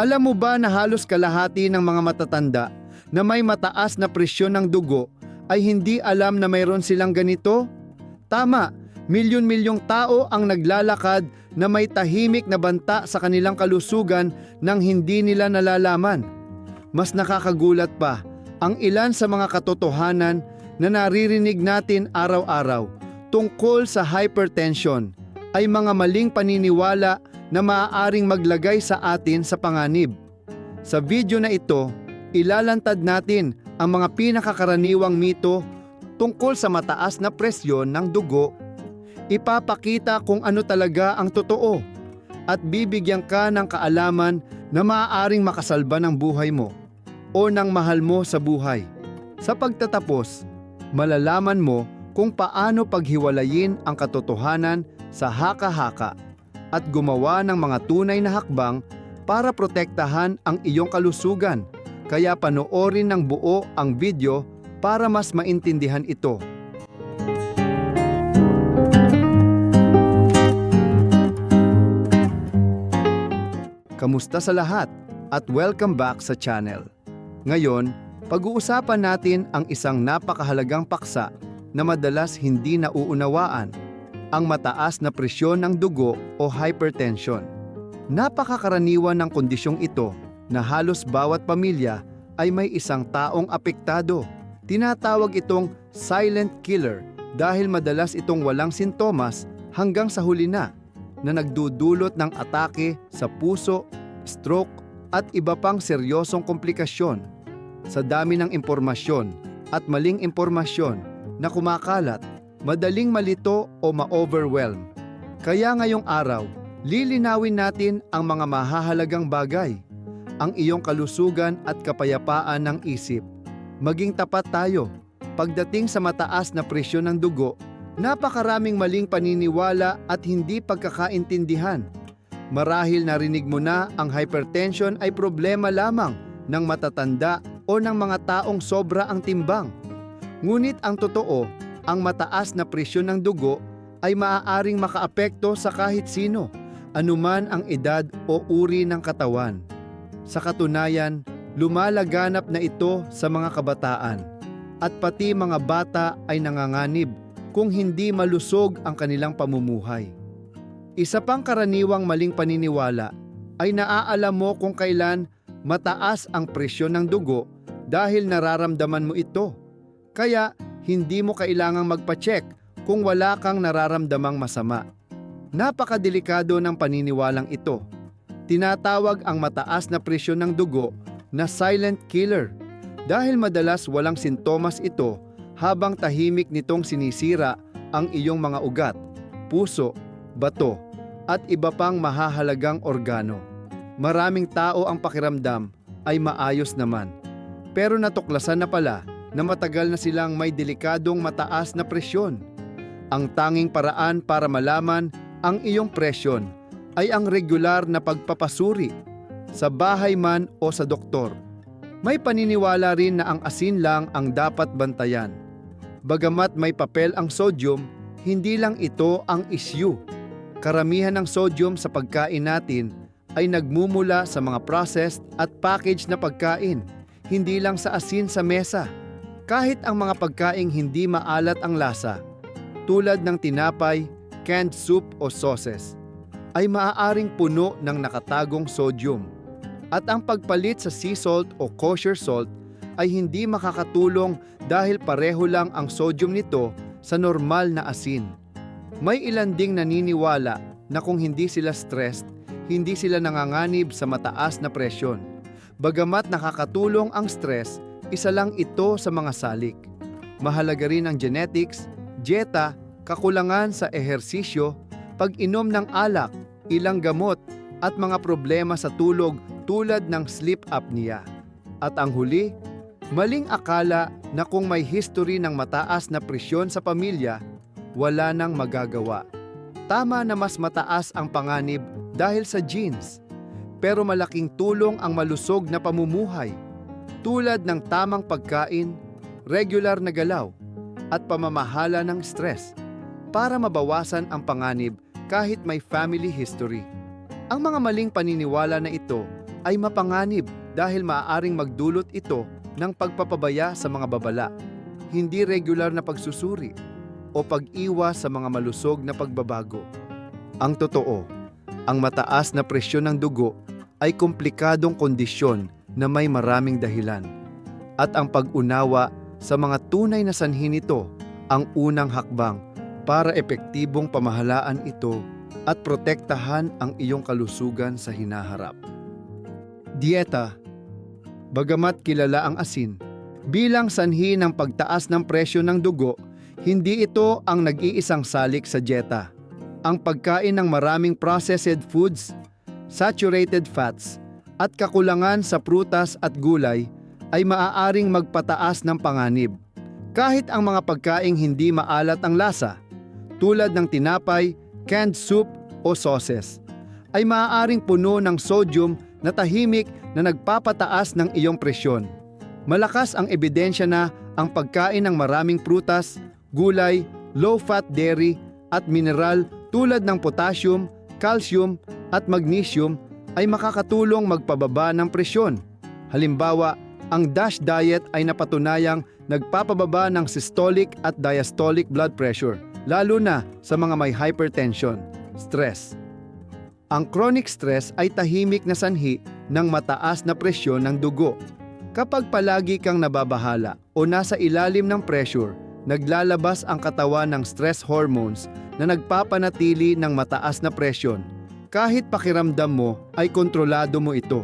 Alam mo ba na halos kalahati ng mga matatanda na may mataas na presyon ng dugo ay hindi alam na mayroon silang ganito? Tama, milyon-milyong tao ang naglalakad na may tahimik na banta sa kanilang kalusugan nang hindi nila nalalaman. Mas nakakagulat pa ang ilan sa mga katotohanan na naririnig natin araw-araw tungkol sa hypertension ay mga maling paniniwala na maaaring maglagay sa atin sa panganib. Sa video na ito, ilalantad natin ang mga pinakakaraniwang mito tungkol sa mataas na presyon ng dugo. Ipapakita kung ano talaga ang totoo at bibigyan ka ng kaalaman na maaaring makasalba ng buhay mo o ng mahal mo sa buhay. Sa pagtatapos, malalaman mo kung paano paghiwalayin ang katotohanan sa haka-haka at gumawa ng mga tunay na hakbang para protektahan ang iyong kalusugan. Kaya panoorin ng buo ang video para mas maintindihan ito. Kamusta sa lahat at welcome back sa channel. Ngayon, pag-uusapan natin ang isang napakahalagang paksa na madalas hindi nauunawaan, ang mataas na presyon ng dugo o hypertension. Napakakaraniwan ng kondisyong ito na halos bawat pamilya ay may isang taong apektado. Tinatawag itong silent killer dahil madalas itong walang sintomas hanggang sa huli na na nagdudulot ng atake sa puso, stroke at iba pang seryosong komplikasyon. Sa dami ng impormasyon at maling impormasyon na kumakalat, madaling malito o ma-overwhelm. Kaya ngayong araw, lilinawin natin ang mga mahahalagang bagay, ang iyong kalusugan at kapayapaan ng isip. Maging tapat tayo. Pagdating sa mataas na presyon ng dugo, napakaraming maling paniniwala at hindi pagkakaintindihan. Marahil narinig mo na ang hypertension ay problema lamang ng matatanda o ng mga taong sobra ang timbang. Ngunit ang totoo, ang mataas na presyon ng dugo ay maaaring makaapekto sa kahit sino, anuman ang edad o uri ng katawan. Sa katunayan, lumalaganap na ito sa mga kabataan at pati mga bata ay nanganganib kung hindi malusog ang kanilang pamumuhay. Isa pang karaniwang maling paniniwala ay naaalam mo kung kailan mataas ang presyon ng dugo dahil nararamdaman mo ito. Kaya hindi mo kailangang magpa-check kung wala kang nararamdamang masama. Napakadelikado ng paniniwalang ito. Tinatawag ang mataas na presyon ng dugo na silent killer dahil madalas walang sintomas ito habang tahimik nitong sinisira ang iyong mga ugat, puso, bato, at iba pang mahahalagang organo. Maraming tao ang pakiramdam ay maayos naman. Pero natuklasan na pala na matagal na silang may delikadong mataas na presyon. Ang tanging paraan para malaman ang iyong presyon ay ang regular na pagpapasuri sa bahay man o sa doktor. May paniniwala rin na ang asin lang ang dapat bantayan. Bagamat may papel ang sodium, hindi lang ito ang issue. Karamihan ng sodium sa pagkain natin ay nagmumula sa mga processed at packaged na pagkain, hindi lang sa asin sa mesa. Kahit ang mga pagkaing hindi maalat ang lasa, tulad ng tinapay, canned soup o sauces, ay maaaring puno ng nakatagong sodium. At ang pagpalit sa sea salt o kosher salt ay hindi makakatulong dahil pareho lang ang sodium nito sa normal na asin. May ilan ding naniniwala na kung hindi sila stressed, hindi sila nanganganib sa mataas na presyon. Bagamat nakakatulong ang stress, isa lang ito sa mga salik. Mahalaga rin ang genetics, dieta, kakulangan sa ehersisyo, pag-inom ng alak, ilang gamot, at mga problema sa tulog tulad ng sleep apnea. At ang huli, maling akala na kung may history ng mataas na presyon sa pamilya, wala nang magagawa. Tama na mas mataas ang panganib dahil sa genes, pero malaking tulong ang malusog na pamumuhay tulad ng tamang pagkain, regular na galaw, at pamamahala ng stress para mabawasan ang panganib kahit may family history. Ang mga maling paniniwala na ito ay mapanganib dahil maaaring magdulot ito ng pagpapabaya sa mga babala, hindi regular na pagsusuri, o pag-iwas sa mga malusog na pagbabago. Ang totoo, ang mataas na presyon ng dugo ay komplikadong kondisyon na may maraming dahilan. At ang pag-unawa sa mga tunay na sanhi nito ang unang hakbang para epektibong pamahalaan ito at protektahan ang iyong kalusugan sa hinaharap. Dieta Bagamat kilala ang asin, bilang sanhi ng pagtaas ng presyo ng dugo, hindi ito ang nag-iisang salik sa dieta. Ang pagkain ng maraming processed foods, saturated fats, at kakulangan sa prutas at gulay ay maaaring magpataas ng panganib. Kahit ang mga pagkaing hindi maalat ang lasa, tulad ng tinapay, canned soup o sauces, ay maaaring puno ng sodium na tahimik na nagpapataas ng iyong presyon. Malakas ang ebidensya na ang pagkain ng maraming prutas, gulay, low-fat dairy at mineral tulad ng potassium, calcium at magnesium ay makakatulong magpababa ng presyon. Halimbawa, ang DASH diet ay napatunayang nagpapababa ng systolic at diastolic blood pressure, lalo na sa mga may hypertension, stress. Ang chronic stress ay tahimik na sanhi ng mataas na presyon ng dugo. Kapag palagi kang nababahala o nasa ilalim ng pressure, naglalabas ang katawan ng stress hormones na nagpapanatili ng mataas na presyon. Kahit pakiramdam mo ay kontrolado mo ito.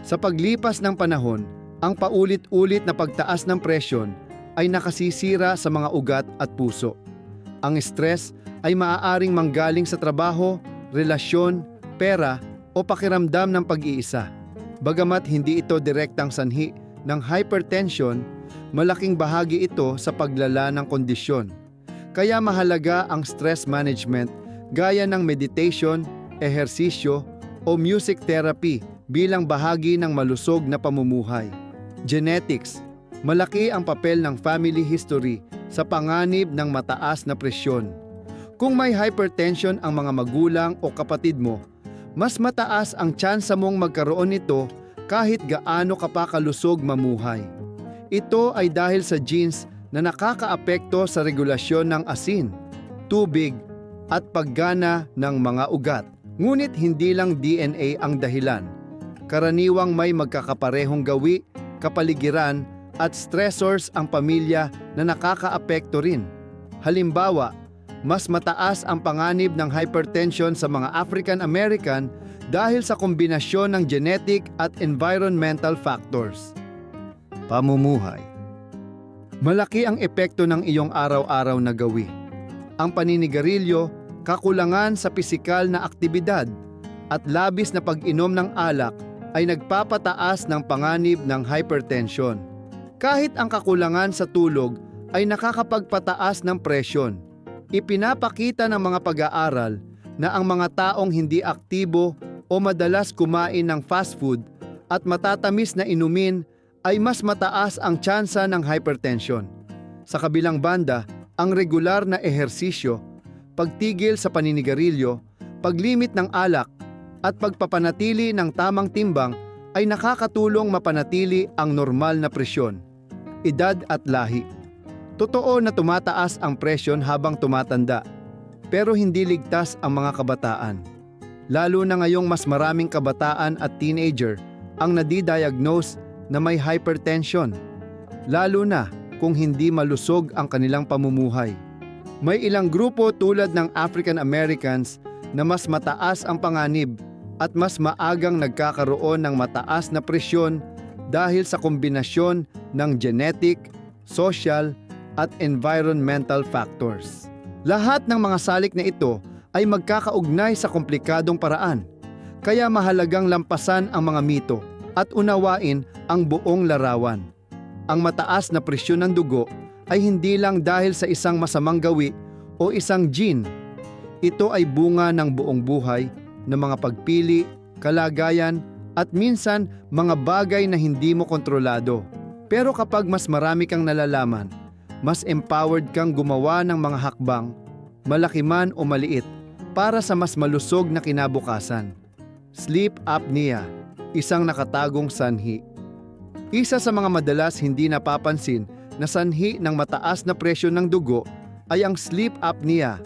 Sa paglipas ng panahon, ang paulit-ulit na pagtaas ng presyon ay nakasisira sa mga ugat at puso. Ang stress ay maaaring manggaling sa trabaho, relasyon, pera o pakiramdam ng pag-iisa. Bagamat hindi ito direktang sanhi ng hypertension, malaking bahagi ito sa paglala ng kondisyon. Kaya mahalaga ang stress management gaya ng meditation, ehersisyo o music therapy bilang bahagi ng malusog na pamumuhay. Genetics Malaki ang papel ng family history sa panganib ng mataas na presyon. Kung may hypertension ang mga magulang o kapatid mo, mas mataas ang tsansa mong magkaroon nito kahit gaano ka pa kalusog mamuhay. Ito ay dahil sa genes na nakakaapekto sa regulasyon ng asin, tubig, at paggana ng mga ugat. Ngunit hindi lang DNA ang dahilan. Karaniwang may magkakaparehong gawi, kapaligiran, at stressors ang pamilya na nakakaapekto rin. Halimbawa, mas mataas ang panganib ng hypertension sa mga African American dahil sa kombinasyon ng genetic at environmental factors. Pamumuhay Malaki ang epekto ng iyong araw-araw na gawi. Ang paninigarilyo, kakulangan sa pisikal na aktibidad, at labis na pag-inom ng alak ay nagpapataas ng panganib ng hypertension. Kahit ang kakulangan sa tulog ay nakakapagpataas ng presyon. Ipinapakita ng mga pag-aaral na ang mga taong hindi aktibo o madalas kumain ng fast food at matatamis na inumin ay mas mataas ang tsansa ng hypertension. Sa kabilang banda, ang regular na ehersisyo, pagtigil sa paninigarilyo, paglimit ng alak, at pagpapanatili ng tamang timbang ay nakakatulong mapanatili ang normal na presyon edad at lahi. Totoo na tumataas ang presyon habang tumatanda, pero hindi ligtas ang mga kabataan. Lalo na ngayong mas maraming kabataan at teenager ang nadidiagnose na may hypertension, lalo na kung hindi malusog ang kanilang pamumuhay. May ilang grupo tulad ng African Americans na mas mataas ang panganib at mas maagang nagkakaroon ng mataas na presyon dahil sa kombinasyon ng genetic, social, at environmental factors. Lahat ng mga salik na ito ay magkakaugnay sa komplikadong paraan, kaya mahalagang lampasan ang mga mito at unawain ang buong larawan. Ang mataas na presyon ng dugo ay hindi lang dahil sa isang masamang gawi o isang gene. Ito ay bunga ng buong buhay ng mga pagpili, kalagayan at minsan mga bagay na hindi mo kontrolado. Pero kapag mas marami kang nalalaman, mas empowered kang gumawa ng mga hakbang, malaki man o maliit, para sa mas malusog na kinabukasan. Sleep apnea isang nakatagong sanhi. Isa sa mga madalas hindi napapansin na sanhi ng mataas na presyo ng dugo ay ang sleep apnea.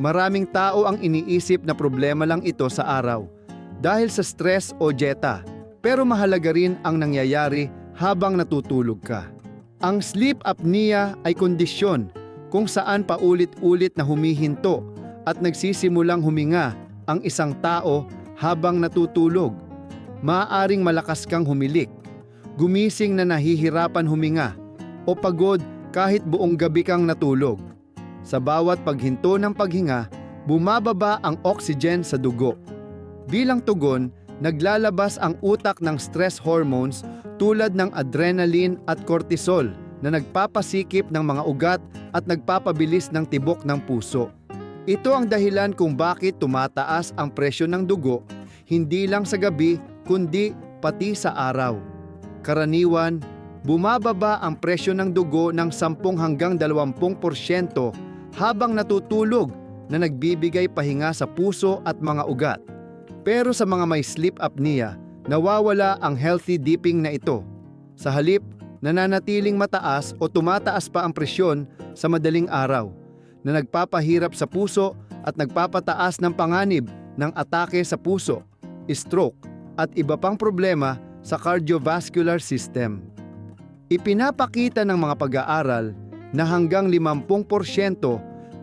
Maraming tao ang iniisip na problema lang ito sa araw dahil sa stress o dieta. Pero mahalaga rin ang nangyayari habang natutulog ka. Ang sleep apnea ay kondisyon kung saan paulit-ulit na humihinto at nagsisimulang huminga ang isang tao habang natutulog. Maaaring malakas kang humilik, gumising na nahihirapan huminga, o pagod kahit buong gabi kang natulog. Sa bawat paghinto ng paghinga, bumababa ang oxygen sa dugo. Bilang tugon, naglalabas ang utak ng stress hormones tulad ng adrenaline at cortisol na nagpapasikip ng mga ugat at nagpapabilis ng tibok ng puso. Ito ang dahilan kung bakit tumataas ang presyo ng dugo hindi lang sa gabi kundi pati sa araw. Karaniwan, bumababa ang presyo ng dugo ng 10 hanggang 20% habang natutulog na nagbibigay pahinga sa puso at mga ugat. Pero sa mga may sleep apnea, nawawala ang healthy dipping na ito. Sa halip, nananatiling mataas o tumataas pa ang presyon sa madaling araw na nagpapahirap sa puso at nagpapataas ng panganib ng atake sa puso, stroke at iba pang problema sa cardiovascular system. Ipinapakita ng mga pag-aaral na hanggang 50%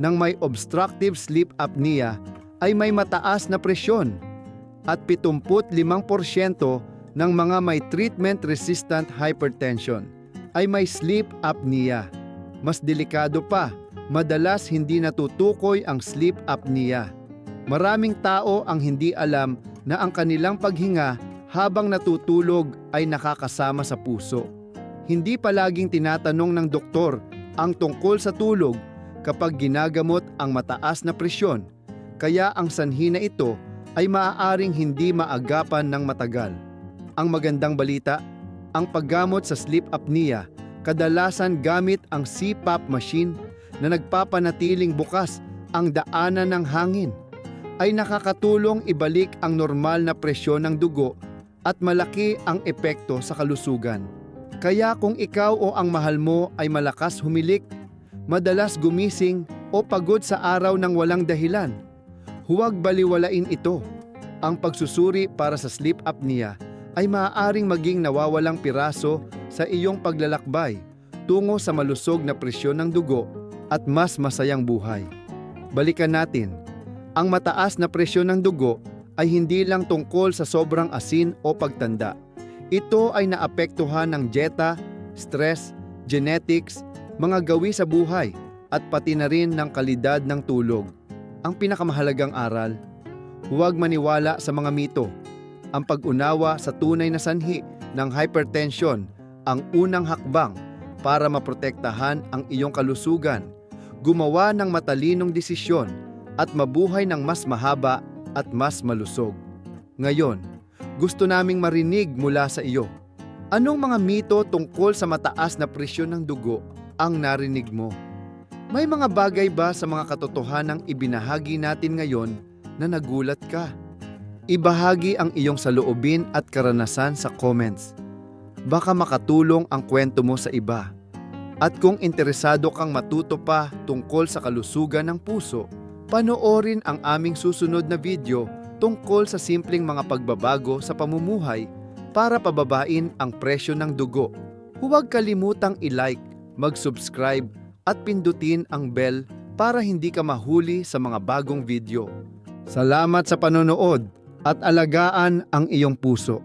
ng may obstructive sleep apnea ay may mataas na presyon at 75% ng mga may treatment-resistant hypertension ay may sleep apnea. Mas delikado pa, madalas hindi natutukoy ang sleep apnea. Maraming tao ang hindi alam na ang kanilang paghinga habang natutulog ay nakakasama sa puso. Hindi palaging tinatanong ng doktor ang tungkol sa tulog kapag ginagamot ang mataas na presyon, kaya ang sanhi na ito ay maaaring hindi maagapan ng matagal. Ang magandang balita, ang paggamot sa sleep apnea kadalasan gamit ang CPAP machine na nagpapanatiling bukas ang daanan ng hangin ay nakakatulong ibalik ang normal na presyon ng dugo at malaki ang epekto sa kalusugan. Kaya kung ikaw o ang mahal mo ay malakas humilik, madalas gumising o pagod sa araw ng walang dahilan, huwag baliwalain ito. Ang pagsusuri para sa sleep apnea ay maaaring maging nawawalang piraso sa iyong paglalakbay tungo sa malusog na presyon ng dugo at mas masayang buhay. Balikan natin, ang mataas na presyon ng dugo ay hindi lang tungkol sa sobrang asin o pagtanda. Ito ay naapektuhan ng dieta, stress, genetics, mga gawi sa buhay, at pati na rin ng kalidad ng tulog. Ang pinakamahalagang aral, huwag maniwala sa mga mito. Ang pag-unawa sa tunay na sanhi ng hypertension ang unang hakbang para maprotektahan ang iyong kalusugan, gumawa ng matalinong desisyon at mabuhay ng mas mahaba at mas malusog. Ngayon, gusto naming marinig mula sa iyo. Anong mga mito tungkol sa mataas na presyon ng dugo ang narinig mo? May mga bagay ba sa mga katotohanang ibinahagi natin ngayon na nagulat ka? Ibahagi ang iyong saloobin at karanasan sa comments. Baka makatulong ang kwento mo sa iba. At kung interesado kang matuto pa tungkol sa kalusugan ng puso, panoorin ang aming susunod na video tungkol sa simpleng mga pagbabago sa pamumuhay para pababain ang presyo ng dugo. Huwag kalimutang i-like, mag-subscribe at pindutin ang bell para hindi ka mahuli sa mga bagong video. Salamat sa panonood at alagaan ang iyong puso.